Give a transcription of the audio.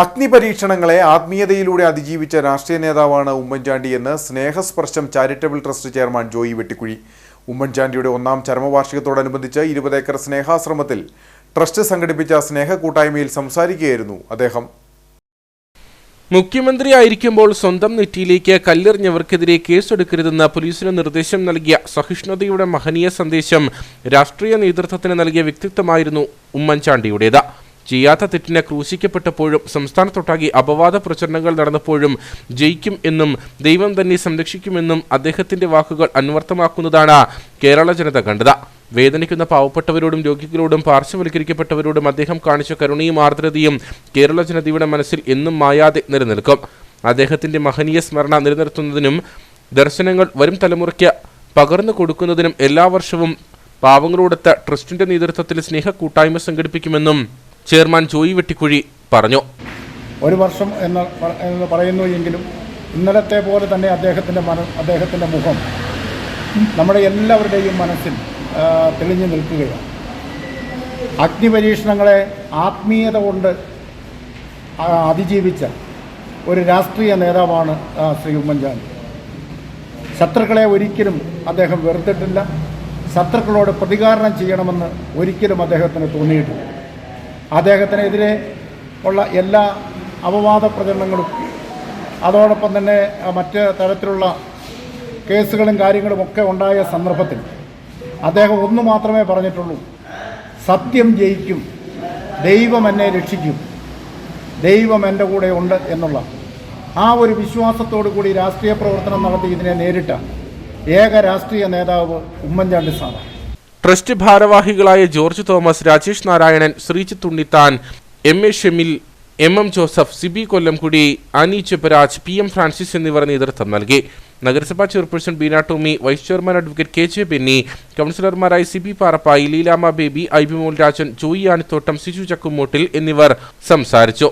അഗ്നിപരീക്ഷണങ്ങളെ ആത്മീയതയിലൂടെ അതിജീവിച്ച രാഷ്ട്രീയ നേതാവാണ് ഉമ്മൻചാണ്ടി എന്ന് Snehasparsham charitable trust chairman Joy Vettikuzhi. ഉമ്മൻചാണ്ടിയുടെ ഒന്നാം ചരമവാർഷികത്തോടനുബന്ധിച്ച് ഇരുപത് ഏക്കർ സ്നേഹാശ്രമത്തിൽ ട്രസ്റ്റ് സംഘടിപ്പിച്ച സ്നേഹ കൂട്ടായ്മയിൽ സംസാരിക്കുകയായിരുന്നു അദ്ദേഹം. മുഖ്യമന്ത്രിയായിരിക്കുമ്പോൾ സ്വന്തം നെറ്റിയിലേക്ക് കല്ലെറിഞ്ഞവർക്കെതിരെ കേസെടുക്കരുതെന്ന് പോലീസിന് നിർദ്ദേശം നൽകിയ സഹിഷ്ണുതയുടെ മഹനീയ സന്ദേശം രാഷ്ട്രീയ നേതൃത്വത്തിന് നൽകിയ വ്യക്തിത്വമായിരുന്നു ഉമ്മൻചാണ്ടിയുടേത്. ചെയ്യാത്ത തെറ്റിനെ ക്രൂശിക്കപ്പെട്ടപ്പോഴും സംസ്ഥാനത്തൊട്ടാകെ അപവാദ പ്രചരണങ്ങൾ നടന്നപ്പോഴും ജയിക്കും എന്നും ദൈവം തന്നെ സംരക്ഷിക്കുമെന്നും അദ്ദേഹത്തിന്റെ വാക്കുകൾ അന്വർത്ഥമാക്കുന്നതാണ് കേരള ജനത കണ്ടത്. വേദനിക്കുന്ന പാവപ്പെട്ടവരോടും രോഗികളോടും പാർശ്വവൽക്കരിക്കപ്പെട്ടവരോടും അദ്ദേഹം കാണിച്ച കരുണയും ആർദ്രതയും കേരള ജനതയുടെ മനസ്സിൽ എന്നും മായാതെ നിലനിൽക്കും. അദ്ദേഹത്തിന്റെ മഹനീയ സ്മരണ നിലനിർത്തുന്നതിനും ദർശനങ്ങൾ വരും തലമുറയ്ക്ക് പകർന്നു കൊടുക്കുന്നതിനും എല്ലാ വർഷവും പാവങ്ങളോടൊത്ത് ട്രസ്റ്റിന്റെ നേതൃത്വത്തിൽ സ്നേഹ കൂട്ടായ്മ സംഘടിപ്പിക്കുമെന്നും ചെയർമാൻ ജോയി വെട്ടിക്കുഴി പറഞ്ഞു. ഒരു വർഷം എന്ന് പറയുന്നു എങ്കിലും ഇന്നലത്തെ പോലെ തന്നെ അദ്ദേഹത്തിന്റെ മന അദ്ദേഹത്തിന്റെ മുഖം നമ്മുടെ എല്ലാവരുടെയും മനസ്സിൽ തെളിഞ്ഞു നിൽക്കുകയാണ്. അഗ്നിപരീക്ഷണങ്ങളെ ആത്മീയത കൊണ്ട് അതിജീവിച്ച ഒരു രാഷ്ട്രീയ നേതാവാണ് ശ്രീ ഉമ്മൻചാണ്ടി. ശത്രുക്കളെ ഒരിക്കലും അദ്ദേഹം വെറുത്തിട്ടില്ല. ശത്രുക്കളോട് പ്രതികാരണം ചെയ്യണമെന്ന് ഒരിക്കലും അദ്ദേഹത്തിന് തോന്നിയിട്ടില്ല. അദ്ദേഹത്തിനെതിരെ ഉള്ള എല്ലാ അപവാദ പ്രചരണങ്ങളും അതോടൊപ്പം തന്നെ മറ്റ് തരത്തിലുള്ള കേസുകളും കാര്യങ്ങളും ഒക്കെ ഉണ്ടായ സന്ദർഭത്തിൽ അദ്ദേഹം ഒന്നു മാത്രമേ പറഞ്ഞിട്ടുള്ളൂ. സത്യം ജയിക്കും. ദൈവം എന്നെ രക്ഷിക്കും. ദൈവം എന്റെ കൂടെ ഉണ്ട് എന്നുള്ള ആ ഒരു വിശ്വാസത്തോടു കൂടി രാഷ്ട്രീയ പ്രവർത്തനം നടത്തി ഇതിനെ നേരിട്ട ഏക രാഷ്ട്രീയ നേതാവ് ഉമ്മൻചാണ്ടി സാറാണ്. ട്രസ്റ്റ് ഭാരവാഹികളായ George Thomas Rajesh Narayanan Sreejith Unnithan M A Shemil M M Joseph Siby Kollamkudy Ani Chepparaj P M Francis എന്നിവർ നേതൃത്വം നൽകി. നഗരസഭാ chairperson Beena Tomy vice chairman advocate K J Benny കൗൺസിലർമാരായ C B Parappayi Leelamma Baby I B Mol Rajan Joy Anithottam Siju Chakkumottil എന്നിവർ സംസാരിച്ചു.